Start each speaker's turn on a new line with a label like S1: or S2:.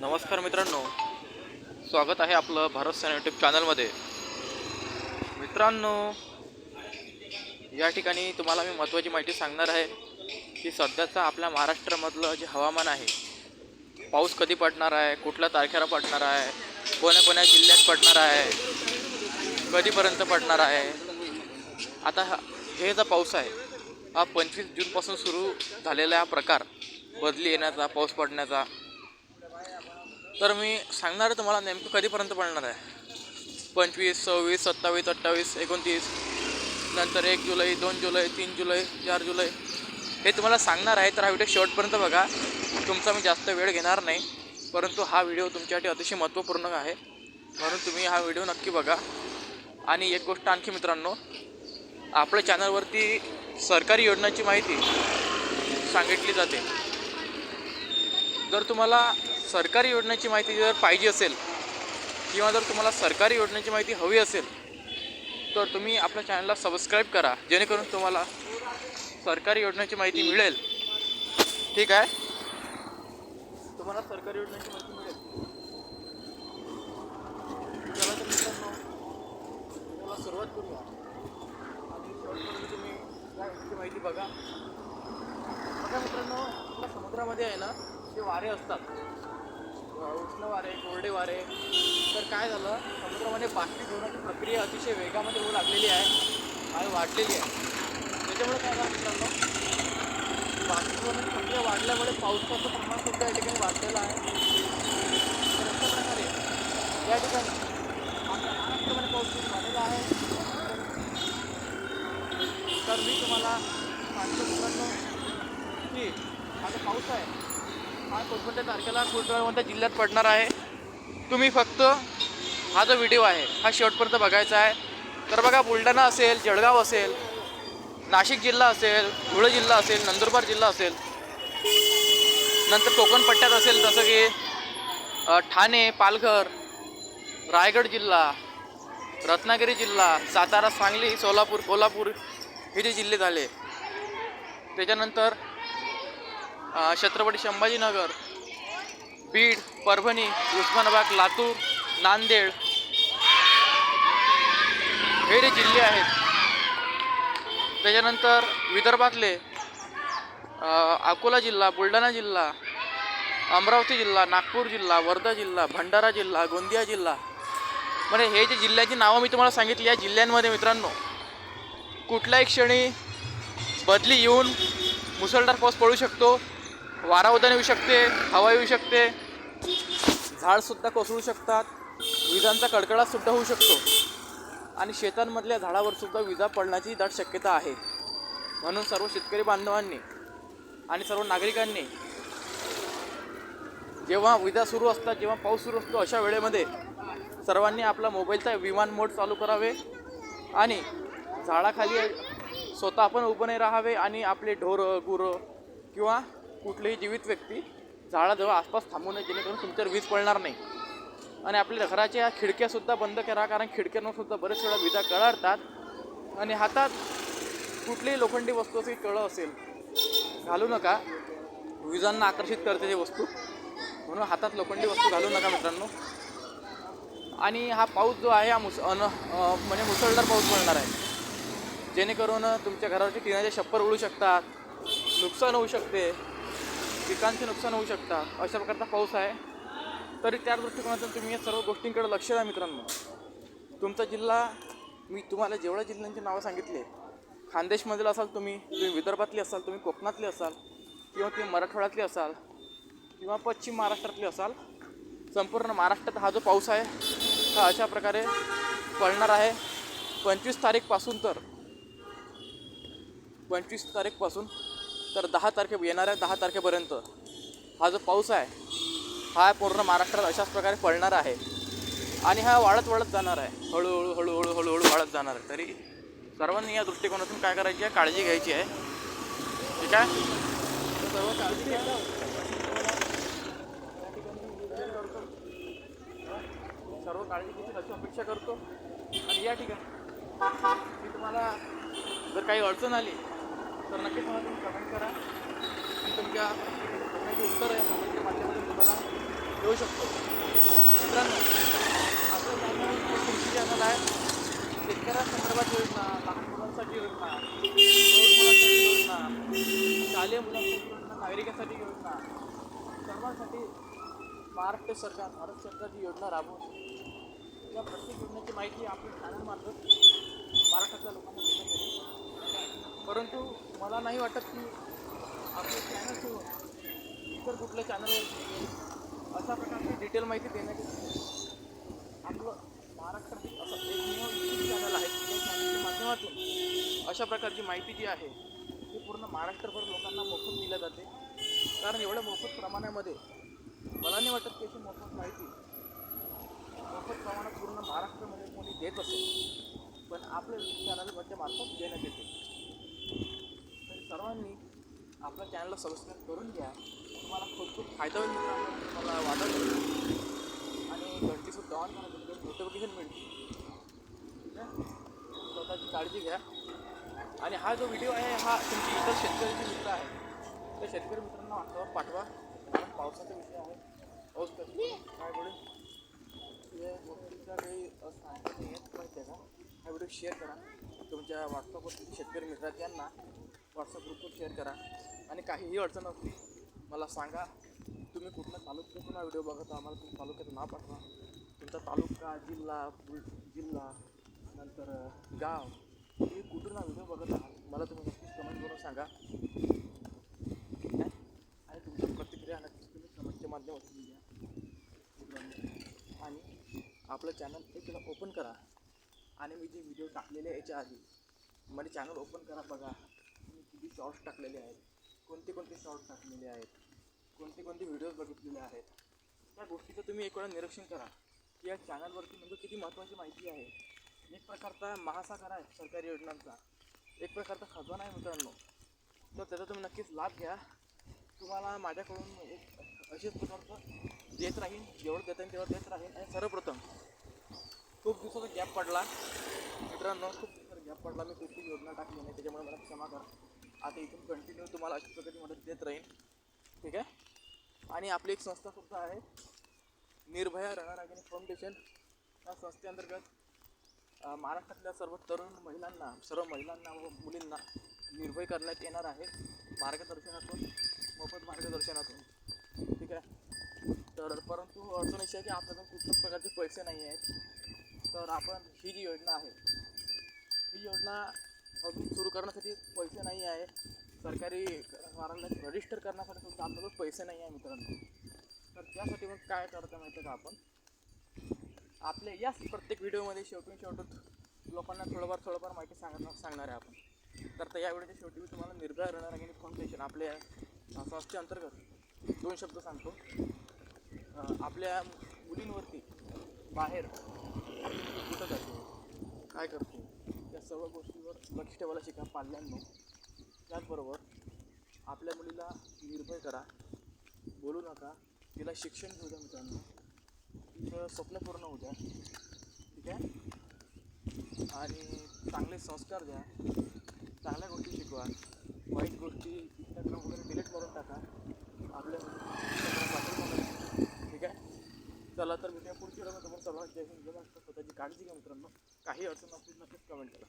S1: नमस्कार मित्रांनो. स्वागत आहे आपलं भारत सेना यूट्यूब चॅनलमध्ये मित्रांनो या ठिकाणी तुम्हाला मी महत्त्वाची माहिती सांगणार आहे की सध्याचं आपल्या महाराष्ट्रामधलं जे हवामान आहे पाऊस कधी पडणार आहे कुठल्या तारखेला पडणार आहे कोण्या कोण्या जिल्ह्यात पडणार आहे कधीपर्यंत पडणार आहे आता हा हे जो पाऊस आहे हा पंचवीस जूनपासून सुरू झालेला हा प्रकार बदली येण्याचा पाऊस पडण्याचा तर मी सांगणार आहे तुम्हाला नेमकं कधीपर्यंत पडणार आहे. पंचवीस सव्वीस सत्तावीस अठ्ठावीस एकोणतीस नंतर एक जुलै दोन जुलै तीन जुलै चार जुलै. हे तुम्हाला सांगणार आहे तर हा व्हिडिओ शेवटपर्यंत बघा. तुमचा मी जास्त वेळ घेणार नाही परंतु हा व्हिडिओ तुमच्यासाठी अतिशय महत्त्वपूर्ण आहे. म्हणून तुम्ही हा व्हिडिओ नक्की बघा. आणि एक गोष्ट आणखी मित्रांनो आपल्या चॅनलवरती सरकारी योजनांची माहिती सांगितली जाते. जर तुम्हाला सरकारी योजनेची माहिती जर पाहिजे असेल किंवा जर तुम्हाला सरकारी योजनेची माहिती हवी असेल तर तुम्ही आपल्या चॅनलला सबस्क्राईब करा जेणेकरून तुम्हाला सरकारी योजनेची माहिती मिळेल. ठीक आहे? तुम्हाला सरकारी योजनेची माहिती मिळेल. चला तर मित्रांनो तुम्हाला सुरुवात करूया. आणि शेवटपर्यंत तुम्ही काय याची माहिती बघा. बघा मित्रांनो समुद्रामध्ये आहे ना ते वारे असतात. उष्ण वारे कोरडे वारे तर काय झालं? समुद्रामध्ये बाष्पीभवनाची प्रक्रिया अतिशय वेगामध्ये होऊ लागलेली आहे. आणि वाढलेली आहे. त्याच्यामुळे काय झालं मित्रांनो? बाष्पीभवनाची प्रक्रिया वाढल्यामुळे पावसाचं प्रमाण सुद्धा या ठिकाणी वाढलेलं आहे. तर अशा प्रकारे या ठिकाणी आपल्या महाराष्ट्रामध्ये पाऊस खूप झालेला आहे. तर मी तुम्हाला सांगतो मित्रांनो की आता पाऊस आहे. हा कोणकोणत्या तारखेला कोणत्या जिल्ह्यात पडणार आहे. तुम्ही फक्त हा जो व्हिडिओ आहे हा शेवटपर्यंत बघायचा आहे. तर बघा बुलढाणा असेल जळगाव असेल नाशिक जिल्हा असेल धुळे जिल्हा असेल नंदुरबार जिल्हा असेल नंतर कोकण पट्ट्यात असेल जसं की ठाणे पालघर रायगड जिल्हा रत्नागिरी जिल्हा सातारा सांगली सोलापूर कोल्हापूर हे जे जिल्हे झाले. त्याच्यानंतर छत्रपती संभाजीनगर बीड परभणी उस्मानाबाद लातूर नांदेड हे जे जिल्हे आहेत त्याच्यानंतर विदर्भातले अकोला जिल्हा बुलढाणा जिल्हा अमरावती जिल्हा नागपूर जिल्हा वर्धा जिल्हा भंडारा जिल्हा गोंदिया जिल्हा. म्हणजे हे जे जिल्ह्याची नावं मी तुम्हाला सांगितली या जिल्ह्यांमध्ये मित्रांनो कुठल्याही क्षणी बदली येऊन मुसळधार पाऊस पडू शकतो. वारा उदान येऊ शकते हवा येऊ शकते. झाडसुद्धा कोसळू शकतात. विजांचा कडकडाटसुद्धा होऊ शकतो. आणि शेतांमधल्या झाडावरसुद्धा विजा पडण्याची दाट शक्यता आहे. म्हणून सर्व शेतकरी बांधवांनी आणि सर्व नागरिकांनी जेव्हा विजा सुरू असतात जेव्हा पाऊस सुरू असतो अशा वेळेमध्ये सर्वांनी आपला मोबाईलचा विमान मोड चालू करावे आणि झाडाखाली स्वतः आपण उभं नाही राहावे आणि आपले ढोरं गुरं किंवा कुठलीही जीवित व्यक्ती झाडाजवळ आसपास थांबू नये जेणेकरून तुमच्यावर वीज पडणार नाही. आणि आपल्या घराच्या खिडक्यासुद्धा बंद करा कारण खिडक्यांवरसुद्धा बरेच वेळा विजा कळाडतात आणि हातात कुठलीही लोखंडी वस्तू असेल कळं असेल घालू नका. विजांना आकर्षित करते ते वस्तू. म्हणून हातात लोखंडी वस्तू घालू नका मित्रांनो. आणि हा पाऊस जो आहे हा मुस अन म्हणजे मुसळधार पाऊस पडणार आहे. जेणेकरून तुमच्या घरावरचे टिनाचे छप्पर उडू शकतात नुकसान होऊ शकते. पिकांचे नुकसान होऊ शकतं अशा प्रकारचा पाऊस आहे. तरी त्या दृष्टिकोनातून तुम्ही या सर्व गोष्टींकडे लक्ष द्या मित्रांनो. तुमचा जिल्हा मी तुम्हाला जेवढ्या जिल्ह्यांची नावं सांगितले खानदेशमधील असाल तुम्ही तुम्ही विदर्भातली असाल तुम्ही कोकणातली असाल किंवा तुम्ही मराठवाड्यातले असाल किंवा पश्चिम महाराष्ट्रातली असाल संपूर्ण महाराष्ट्रात हा जो पाऊस आहे हा अशा प्रकारे पडणार आहे. पंचवीस तारीखपासून तर पंचवीस तारीखपासून तर दहा तारखे येणाऱ्या दहा तारखेपर्यंत हा जो पाऊस आहे हा पूर्ण महाराष्ट्रात अशाच प्रकारे पडणार आहे. आणि हा वाढत वाढत जाणार आहे. हळूहळू हळूहळू हळूहळू वाढत जाणार आहे. तरी सर्वांनी या दृष्टिकोनातून काय करायची आहे? काळजी घ्यायची आहे. ठीक आहे? सर्व काळजी घ्या सर्व काळजी घेतील अशी अपेक्षा करतो. आणि या ठिकाणी मी तुम्हाला जर काही अडचण आली तर नक्कीच मला तुम्ही कमेंट करा. आणि तुमच्या प्रश्नाची उत्तर आहे कमेंटच्या माध्यमातून तुम्हाला देऊ शकतो. मित्रांनो आपलं चॅनल कृषी चॅनल आहे शेतकऱ्यांसंदर्भात योजना लहान मुलांसाठी योजना मुलांसाठी योजना शालेय मुलांसाठी योजना नागरिकांसाठी योजना सर्वांसाठी महाराष्ट्र सरकार भारत सरकारची योजना राबवून या प्रत्येक योजनेची माहिती आपण चॅनलमार्फत महाराष्ट्रातल्या लोकांना देण्यात येते परंतु मला नाही वाटत की आपलं चॅनल सोडून इतर कुठल्या चॅनलवर अशा प्रकारची डिटेल माहिती देण्यात येते आपलं महाराष्ट्रातील असं एकमेव यूट्यूब चॅनल आहे त्या चॅनलच्या माध्यमातून अशा प्रकारची माहिती जी आहे ती पूर्ण महाराष्ट्रभर लोकांना मोफत दिल्या जाते. कारण एवढ्या मोफत प्रमाणामध्ये मला नाही वाटत की अशी मोफत माहिती मोफत प्रमाणात पूर्ण महाराष्ट्रामध्ये कोणी देत असेल. पण आपल्या यूट्यूब चॅनलमध्ये मार्फत देण्यात येते. सर्वांनी आपल्या चॅनलला सबस्क्राईब करून घ्या. तुम्हाला खूप खूप फायदा होईल तुम्हाला वाटत आणि घंटीसुद्धा ऑन करा. नोटिफिकेशन मिळते ठीक आहे स्वतःची काळजी घ्या. आणि हा जो व्हिडिओ आहे हा तुमची इतर शेतकऱ्याचे मित्र आहे. त्या शेतकरी मित्रांना व्हॉट्सअपवर पाठवा. कारण पावसाचा विषय आहे. पाऊस कधी काय बोलेल गोष्टीचा काही सांगता नाही येत माहिती आहे का हा व्हिडिओ शेअर करा. तुमच्या व्हॉट्सअपवरती शेतकरी मित्रात यांना व्हॉट्सअप ग्रुपवर शेअर करा. आणि काहीही अडचण असली मला सांगा. तुम्ही कुठल्या तालुक्यातून हा व्हिडिओ बघता आम्हाला तुम्ही तालुक्याचं नाव पाठवा. तुमचा तालुका जिल्हा जिल्हा नंतर गाव तुम्ही कुठून हा व्हिडिओ बघत आहात मला तुम्ही नक्कीच कमेंट करून सांगा. ठीक आहे आणि तुमची प्रतिक्रिया नक्कीच तुम्ही कमेंटच्या माध्यमातून द्या आणि आपलं चॅनल एक ओपन करा. आणि मी जे व्हिडिओ टाकलेले आहे याच्या आधी मला चॅनल ओपन करा बघा. मी किती शॉर्ट्स टाकलेले आहेत कोणते कोणते शॉर्ट्स टाकलेले आहेत कोणते कोणते व्हिडिओज बघितलेले आहेत. त्या गोष्टीचं तुम्ही एक वेळा निरीक्षण करा की या चॅनलवरती म्हणजे किती महत्त्वाची माहिती आहे. एक प्रकारचा महासागर आहे सरकारी योजनांचा. एक प्रकारचा खजाना आहे मित्रांनो. तर त्याचा तुम्ही नक्कीच लाभ घ्या. तुम्हाला माझ्याकडून एक अशीच प्रकारचं देत राहीन जेवढं देता येईल तेवढं देत राहीन. आणि सर्वप्रथम खूप दिवसाचा गॅप पडला. मित्रांनो खूप दिवसाचा गॅप पडला. मी कुठली योजना टाकली नाही त्याच्यामुळे मला क्षमा करा. आता इथून कंटिन्यू तुम्हाला अशा प्रकारची मदत देत राहील ठीक आहे? आणि आपली एक संस्था सुद्धा आहे. निर्भया रणरागिणी फाउंडेशन या संस्थेअंतर्गत महाराष्ट्रातल्या सर्व तरुण महिलांना सर्व महिलांना व मुलींना निर्भय करण्यात येणार आहे. मार्गदर्शनातून मोफत मार्गदर्शनातून. ठीक आहे? तर परंतु अडचण अशी आहे की आपल्याकडे कुठल्याच प्रकारचे पैसे नाही आहेत. तर आपण ही जी योजना आहे ही योजना अजून सुरू करण्यासाठी पैसे नाही आहे. सरकारी कार्यालयात रजिस्टर करण्यासाठी सुद्धा आपल्याकडे पैसे नाही आहे मित्रांनो. तर त्यासाठी मग काय करतं माहिती आहे का आपण? आपल्या याच प्रत्येक व्हिडिओमध्ये शेवटून शेवटून लोकांना थोडंफार थोडंफार माहिती सांगणार सांगणार आहे आपण. तर त्या यावेळेच्या व्हिडिओच्या शेवटी मी तुम्हाला निर्भय रणरागिणी फाउंडेशन आपल्या संस्थे अंतर्गत दोन शब्द सांगतो. आपल्या मुलींवरती बाहेर कुठं जातो काय करतो? या सर्व गोष्टीवर लक्ष ठेवायला शिका पाल्यांनो. त्याचबरोबर आपल्या मुलीला निर्भय करा. बोलू नका. तिला शिक्षण घेऊ द्या मित्रांनो. तिचं स्वप्न पूर्ण होऊ द्या. ठीक आहे? आणि चांगले संस्कार द्या. चांगल्या गोष्टी शिकवा. वाईट गोष्टी इंस्टाग्राम वगैरे डिलीट करून टाका. आपल्या ठीक आहे? चला तर मी त्या पुढच्या व्हिडिओमध्ये तुम्हाला सर्वांना जय हिंद जय महाराष्ट्र. काळजी घ्या मित्रांनो. काही अडचण असतील नक्कीच कमेंट करा.